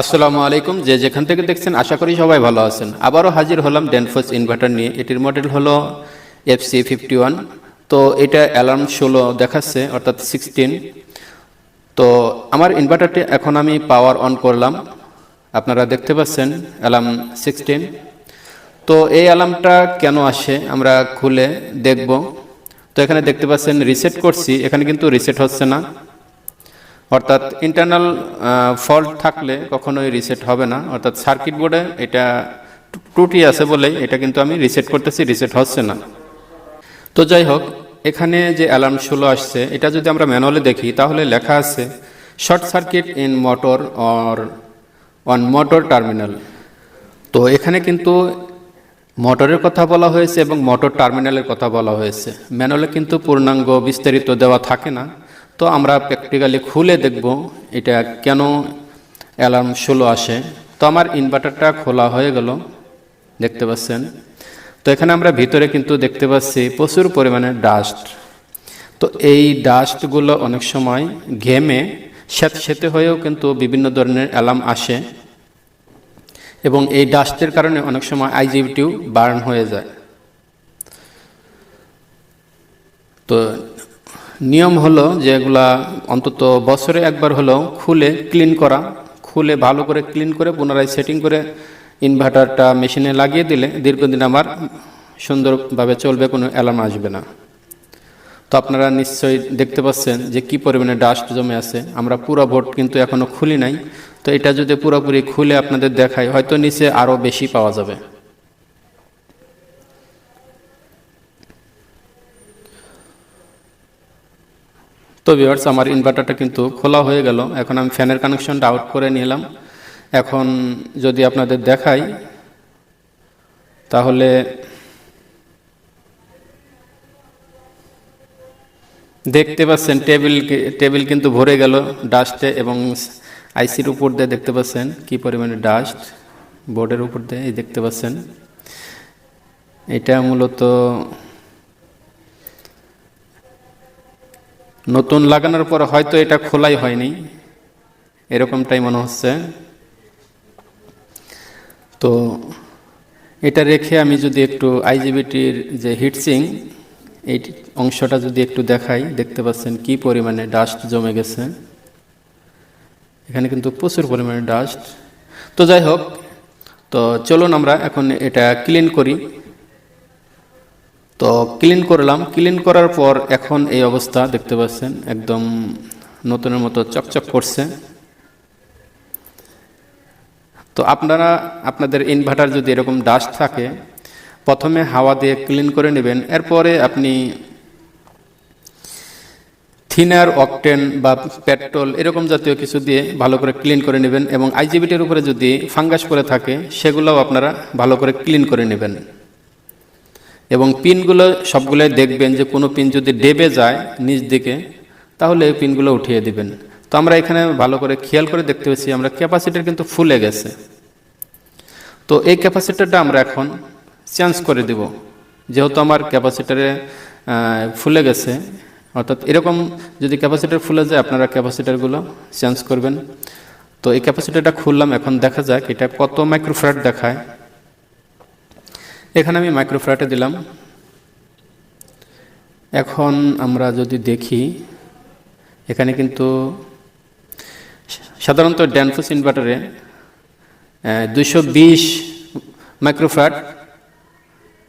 আসসালামু আলাইকুম। যে যেখান থেকে দেখছেন, আশা করি সবাই ভালো আছেন। আবারও হাজির হলাম ডেনফোস ইনভার্টার নিয়ে। এটির মডেল হলো এফসি ফিফটি ওয়ান তো এটা অ্যালার্ম ষোলো দেখাচ্ছে, অর্থাৎ সিক্সটিন তো আমার ইনভার্টারটি এখন আমি পাওয়ার অন করলাম। আপনারা দেখতে পাচ্ছেন অ্যালার্ম সিক্সটিন তো এই অ্যালার্মটা কেন আসে, আমরা খুলে দেখব। তো এখানে দেখতে পাচ্ছেন রিসেট করছি। এখানে কিন্তু রিসেট হচ্ছে না। অর্থাৎ ইন্টারনাল ফল্ট থাকলে কখনোই রিসেট হবে না। অর্থাৎ সার্কিট বোর্ডে এটা ত্রুটি আছে বলেই এটা কিন্তু আমি রিসেট করতেছি রিসেট হচ্ছে না। তো যাই হোক, এখানে যে অ্যালার্ম ষোলো আসছে, এটা যদি আমরা ম্যানুয়ালি দেখি, তাহলে লেখা আছে short circuit in motor or on motor terminal তো এখানে কিন্তু মোটরের কথা বলা হয়েছে এবং মোটর টার্মিনালের কথা বলা হয়েছে। ম্যানুয়ালে কিন্তু পূর্ণাঙ্গ বিস্তারিত দেওয়া থাকে না। তো আমরা প্র্যাকটিক্যালি খুলে দেখব এটা কেন অ্যালার্ম ষোলো আসে। তো আমার ইনভার্টারটা খোলা হয়ে গেল, দেখতে পাচ্ছেন। তো এখানে আমরা ভিতরে কিন্তু দেখতে পাচ্ছি প্রচুর পরিমাণে ডাস্ট তো এই ডাস্টগুলো অনেক সময় ঘেমে স্যাঁত সেতে হয়েও কিন্তু বিভিন্ন ধরনের অ্যালার্ম আসে। এবং এই ডাস্টের কারণে অনেক সময় আইজিবিটিও বার্ন হয়ে যায়। তো নিয়ম হলো যে এগুলা অন্তত বছরে একবার হলেও খুলে ক্লিন করা। খুলে ভালো করে ক্লিন করে পুনরায় সেটিং করে ইনভার্টারটা মেশিনে লাগিয়ে দিলে দীর্ঘদিন আমার সুন্দরভাবে চলবে, কোনো অ্যালার্ম আসবে না। তো আপনারা নিশ্চয়ই দেখতে পাচ্ছেন যে কি পরিমাণে ডাস্ট জমে আছে। আমরা পুরো ভোট কিন্তু এখনও খুলি নাই। তো এটা যদি পুরোপুরি খুলে আপনাদের দেখাই, হয়তো নিচে আরও বেশি পাওয়া যাবে। তো ভিউয়ার্স আমার ইনভার্টারটা কিন্তু খোলা হয়ে গেল। এখন আমি ফ্যানের কানেকশনটা আউট করে নিলাম। এখন যদি আপনাদের দেখাই, তাহলে দেখতে পাচ্ছেন টেবিল টেবিল কিন্তু ভরে গেল ডাস্টে এবং আইসির উপর দিয়ে দেখতে পাচ্ছেন কি পরিমাণে ডাস্ট বোর্ডের উপর দিয়ে দেখতে পাচ্ছেন। এটা মূলত নতুন লাগানোর পর হয়তো এটা খোলাই হয়নি। এরকমটাই মনে হচ্ছে। তো এটা রেখে আমি যদি একটু আইজিবিটির যে হিটসিং এই অংশটা যদি একটু দেখাই, দেখতে পাচ্ছেন কি পরিমাণে ডাস্ট জমে গেছে। এখানে কিন্তু প্রচুর পরিমাণে ডাস্ট তো যাই হোক, তো চলুন আমরা এখন এটা ক্লিন করি। তো ক্লিন করলাম। ক্লিন করার পর এখন এই অবস্থা দেখতে পাচ্ছেন, একদম নতুনের মতো চকচক করছে। তো আপনারা, আপনাদের ইনভার্টার যদি এরকম ডাস্ট থাকে, প্রথমে হাওয়া দিয়ে ক্লিন করে নেবেন। এরপরে আপনি থিনার অকটেন বা পেট্রোল এরকম জাতীয় কিছু দিয়ে ভালো করে ক্লিন করে নেবেন এবং আইজিবিটির উপরে যদি ফাঙ্গাস করে থাকে, সেগুলোও আপনারা ভালো করে ক্লিন করে নেবেন। এবং পিনগুলো সবগুলোই দেখবেন যে কোনো পিন যদি ডেবে যায় নিচ দিকে, তাহলে এই পিনগুলো উঠিয়ে দিবেন। তো আমরা এখানে ভালো করে খেয়াল করে দেখতে পাচ্ছি আমরা ক্যাপাসিটার কিন্তু ফুলে গেছে। তো এই ক্যাপাসিটারটা আমরা এখন চেঞ্জ করে দেব। যেহেতু আমার ক্যাপাসিটারে ফুলে গেছে, অর্থাৎ এরকম যদি ক্যাপাসিটার ফুলে যায়, আপনারা ক্যাপাসিটারগুলো চেঞ্জ করবেন। তো এই ক্যাপাসিটারটা খুললাম, এখন দেখা যাক এটা কত মাইক্রোফ্রাট দেখায়। এখানে আমি মাইক্রোফ্রাটে দিলাম। এখন আমরা যদি দেখি, এখানে কিন্তু সাধারণত ড্যানফোস ইনভার্টারে দুশো বিশ মাইক্রোফ্রাট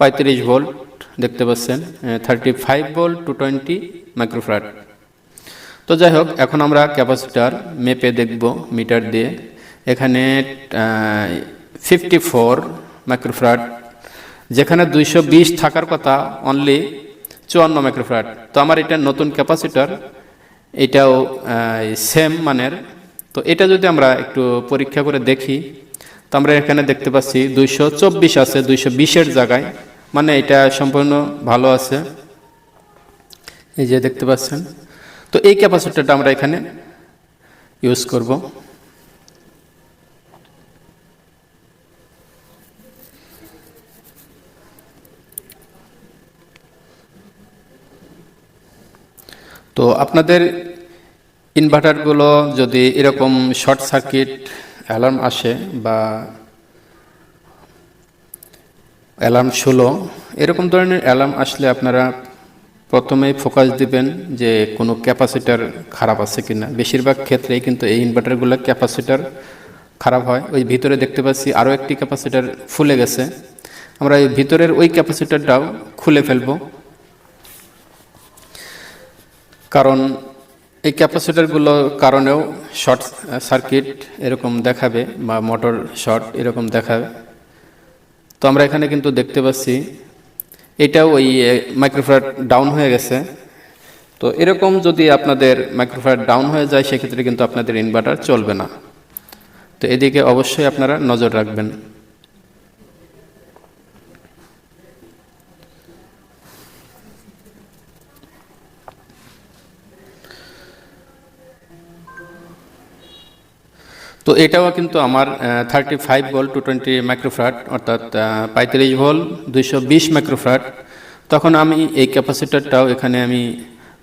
পঁয়ত্রিশ ভোল্ট দেখতে পাচ্ছেন thirty five volt two twenty microfarad তো যাই হোক, এখন আমরা ক্যাপাসিটার মেপে দেখব মিটার দিয়ে। এখানে ফিফটি ফোর মাইক্রোফ্রাট যেখানে দুইশো বিশ থাকার কথা অনলি চুয়ান্ন মাইক্রোফ্রাট তো আমার এটা নতুন ক্যাপাসিটার এটাও সেম মানের। তো এটা যদি আমরা একটু পরীক্ষা করে দেখি, তো আমরা এখানে দেখতে পাচ্ছি দুইশো চব্বিশ আছে, দুইশো বিশের জায়গায়। মানে এটা সম্পূর্ণ ভালো আছে। এই যে দেখতে পাচ্ছেন। তো এই ক্যাপাসিটারটা আমরা এখানে ইউজ করব। তো আপনাদের ইনভার্টারগুলো যদি এরকম শর্ট সার্কিট অ্যালার্ম আসে বা অ্যালার্ম ষোলো এরকম ধরনের অ্যালার্ম আসলে আপনারা প্রথমেই ফোকাস দিবেন যে কোনো ক্যাপাসিটার খারাপ আছে কিনা। বেশিরভাগ ক্ষেত্রেই কিন্তু এই ইনভার্টারগুলো ক্যাপাসিটার খারাপ হয়। ওই ভিতরে দেখতে পাচ্ছি আরও একটি ক্যাপাসিটার ফুলে গেছে। আমরা এই ভিতরের ওই ক্যাপাসিটারটাও খুলে ফেলব। কারণ এই ক্যাপাসিটারগুলোর কারণেও শর্ট সার্কিট এরকম দেখাবে বা মোটর শর্ট এরকম দেখাবে। তো আমরা এখানে কিন্তু দেখতে পাচ্ছি, এটাও ওই মাইক্রোফ্যাট ডাউন হয়ে গেছে। তো এরকম যদি আপনাদের মাইক্রোফ্যাট ডাউন হয়ে যায়, সেক্ষেত্রে কিন্তু আপনাদের ইনভার্টার চলবে না। তো এদিকে অবশ্যই আপনারা নজর রাখবেন। তো এটাও কিন্তু আমার thirty five volt two twenty microfarad অর্থাৎ পঁয়ত্রিশ ভোল্ট দুইশো বিশ মাইক্রোফ্রাট তখন আমি এই ক্যাপাসিটারটাও এখানে আমি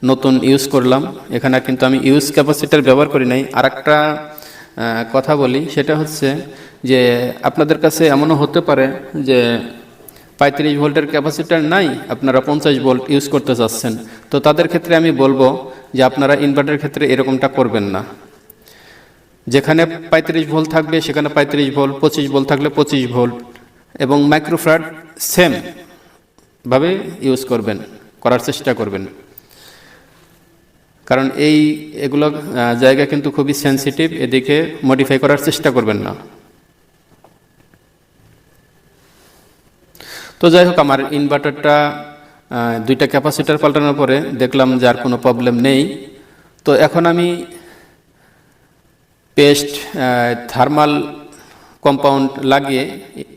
নতুন ইউজ করলাম। এখানে কিন্তু আমি ইউজ ক্যাপাসিটার ব্যবহার করি নাই। আর একটা কথা বলি, সেটা হচ্ছে যে আপনাদের কাছে এমনও হতে পারে যে পঁয়ত্রিশ ভোল্টের ক্যাপাসিটার নাই, আপনারা পঞ্চাশ ভোল্ট ইউজ করতে চাচ্ছেন। তো তাদের ক্ষেত্রে আমি বলব যে আপনারা ইনভার্টারের ক্ষেত্রে এরকমটা করবেন না। যেখানে পঁয়ত্রিশ ভোল্ট থাকবে, সেখানে পঁয়ত্রিশ ভোল্ট পঁচিশ ভোল্ট থাকলে পঁচিশ ভোল্ট এবং মাইক্রোফ্রাট সেম ভাবে ইউজ করবেন, করার চেষ্টা করবেন। কারণ এই এগুলো জায়গা কিন্তু খুবই সেনসিটিভ এদিকে মডিফাই করার চেষ্টা করবেন না। তো যাই হোক, আমার ইনভার্টারটা দুইটা ক্যাপাসিটার পাল্টানোর পরে দেখলাম যে আর কোনো প্রবলেম নেই। তো এখন আমি পেস্ট থার্মাল কম্পাউন্ড লাগিয়ে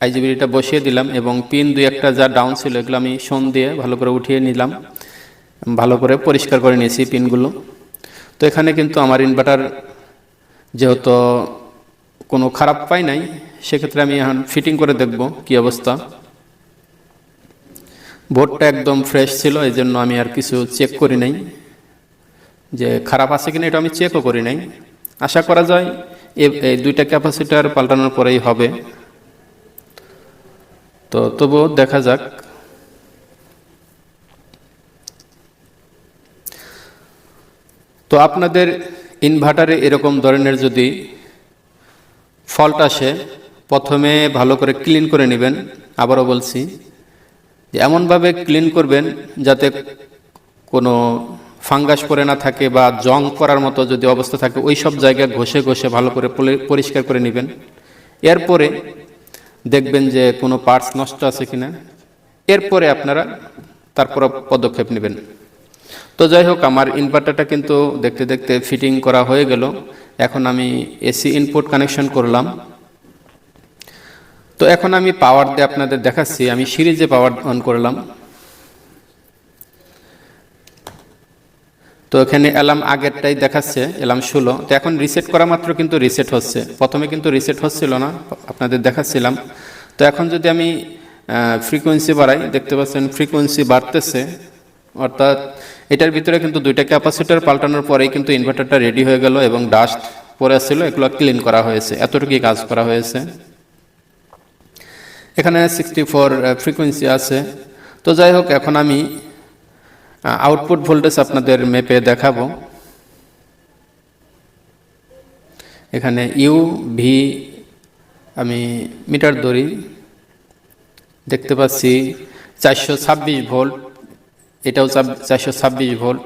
আইজিবিলিটা বসিয়ে দিলাম এবং পিন দুই একটা যা ডাউন ছিল এগুলো আমি সোন দিয়ে ভালো করে উঠিয়ে নিলাম, ভালো করে পরিষ্কার করে নিয়েছি পিনগুলো। তো এখানে কিন্তু আমার ইনভার্টার যেহেতু কোনো খারাপ পাই নাই, সেক্ষেত্রে আমি এখন ফিটিং করে দেখব কি অবস্থা। বোর্ডটা একদম ফ্রেশ ছিল এই জন্য আমি আর কিছু চেক করি নাই। যে খারাপ আছে কিনা এটা আমি চেকও করি নাই। আশা করা যায় এই দুইটা ক্যাপাসিটার পাল্টানোর পরেই হবে। তো তবুও দেখা যাক। তো আপনাদের ইনভার্টারে এরকম ধরনের যদি ফল্ট আসে, প্রথমে ভালো করে ক্লিন করে নেবেন। আবারও বলছি যে, এমনভাবে ক্লিন করবেন যাতে কোনো ফাঙ্গাস পরে না থাকে বা জং করার মতো যদি অবস্থা থাকে, ওই সব জায়গায় ঘষে ঘষে ভালো করে পরিষ্কার করে নেবেন। এরপরে দেখবেন যে কোনো পার্টস নষ্ট আছে কিনা। এরপরে আপনারা তারপর পদক্ষেপ নেবেন। তো যাই হোক, আমার ইনভার্টারটা কিন্তু দেখতে দেখতে ফিটিং করা হয়ে গেল। এখন আমি এসি ইনপুট কানেকশন করলাম। তো এখন আমি পাওয়ার দিয়ে আপনাদের দেখাচ্ছি। আমি সিরিজে পাওয়ার অন করলাম। তো এখানে অ্যালার্ম আগেরটাই দেখাচ্ছে, অ্যালার্ম ষোলো। তো এখন রিসেট করা মাত্র কিন্তু রিসেট হচ্ছে। প্রথমে কিন্তু রিসেট হচ্ছিল না, আপনাদের দেখাচ্ছিলাম। তো এখন যদি আমি ফ্রিকোয়েন্সি বাড়াই, দেখতে পাচ্ছেন ফ্রিকোয়েন্সি বাড়তেছে। অর্থাৎ এটার ভিতরে কিন্তু দুইটা ক্যাপাসিটার পাল্টানোর পরেই কিন্তু ইনভার্টারটা রেডি হয়ে গেল এবং ডাস্ট পরে আসছিল, এগুলো ক্লিন করা হয়েছে। এতটুকুই কাজ করা হয়েছে। এখানে সিক্সটি ফোর ফ্রিকোয়েন্সি আছে। তো যাই হোক, এখন আমি আউটপুট ভোল্টেজ আপনাদের মেপে দেখাবো। এখানে ইউ ভি আমি মিটার ধরি। দেখতে পাচ্ছি চারশো ছাব্বিশ ভোল্ট, এটাও চারশো ছাব্বিশ ভোল্ট।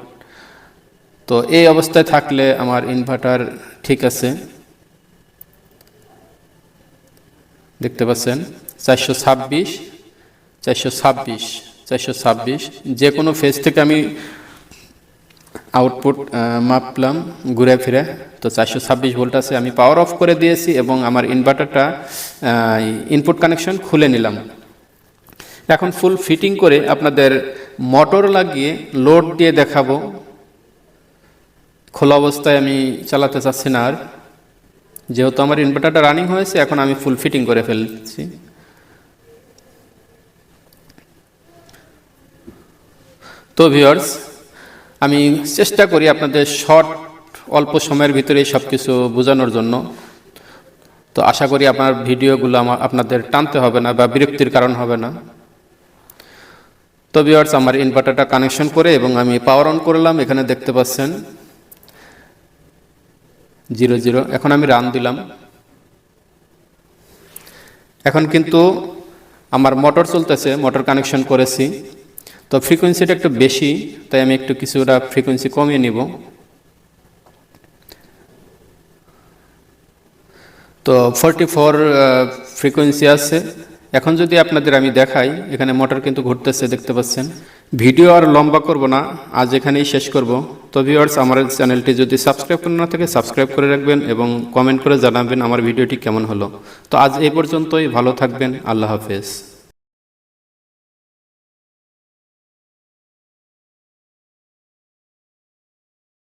তো এই অবস্থায় থাকলে আমার ইনভার্টার ঠিক আছে। দেখতে পাচ্ছেন, চারশো ছাব্বিশ চারশো ছাব্বিশ। চারশো ছাব্বিশ যে কোনো ফেজ থেকে আমি আউটপুট মাপলাম ঘুরে ফিরে। তো চারশো ছাব্বিশ ভোল্ট আছে, আমি পাওয়ার অফ করে দিয়েছি এবং আমার ইনভার্টারটা ইনপুট কানেকশন খুলে নিলাম। এখন ফুল ফিটিং করে আপনাদের মোটর লাগিয়ে লোড দিয়ে দেখাবো। খোলা অবস্থায় আমি চালাতে চাচ্ছি না আর। যেহেতু আমার ইনভার্টারটা রানিং হয়েছে, এখন আমি ফুল ফিটিং করে ফেলছি। তো ভিউয়ার্স আমি চেষ্টা করি আপনাদের শর্ট অল্প সময়ের ভিতরে সব কিছু বোঝানোর জন্য। তো আশা করি আপনার ভিডিওগুলো আমার, আপনাদের টানতে হবে না বা বিরক্তির কারণ হবে না। তো ভিউয়ার্স আমার ইনভার্টারটা কানেকশন করে এবং আমি পাওয়ার অন করলাম, এখানে দেখতে পাচ্ছেন। জিরো জিরো এখন আমি রান দিলাম। এখন কিন্তু আমার মোটর চলতেছে মোটর কানেকশন করেছি। তো ফ্রিকোয়েন্সিটা একটু বেশি, তাই আমি একটু কিছুটা ফ্রিকোয়েন্সি কমিয়ে নিব। তো ফোরটি ফোর ফ্রিকোয়েন্সি আছে। এখন যদি আপনাদের আমি দেখাই, এখানে মোটর কিন্তু ঘুরতেছে, দেখতে পাচ্ছেন। ভিডিও আর লম্বা করব না, আজ এখানেই শেষ করব। তো ভিউয়ার্স আমার চ্যানেলটি যদি সাবস্ক্রাইব করে না থাকে সাবস্ক্রাইব করে রাখবেন এবং কমেন্ট করে জানাবেন আমার ভিডিওটি কেমন হলো। তো আজ এই পর্যন্তই, ভালো থাকবেন, আল্লাহ হাফেজ।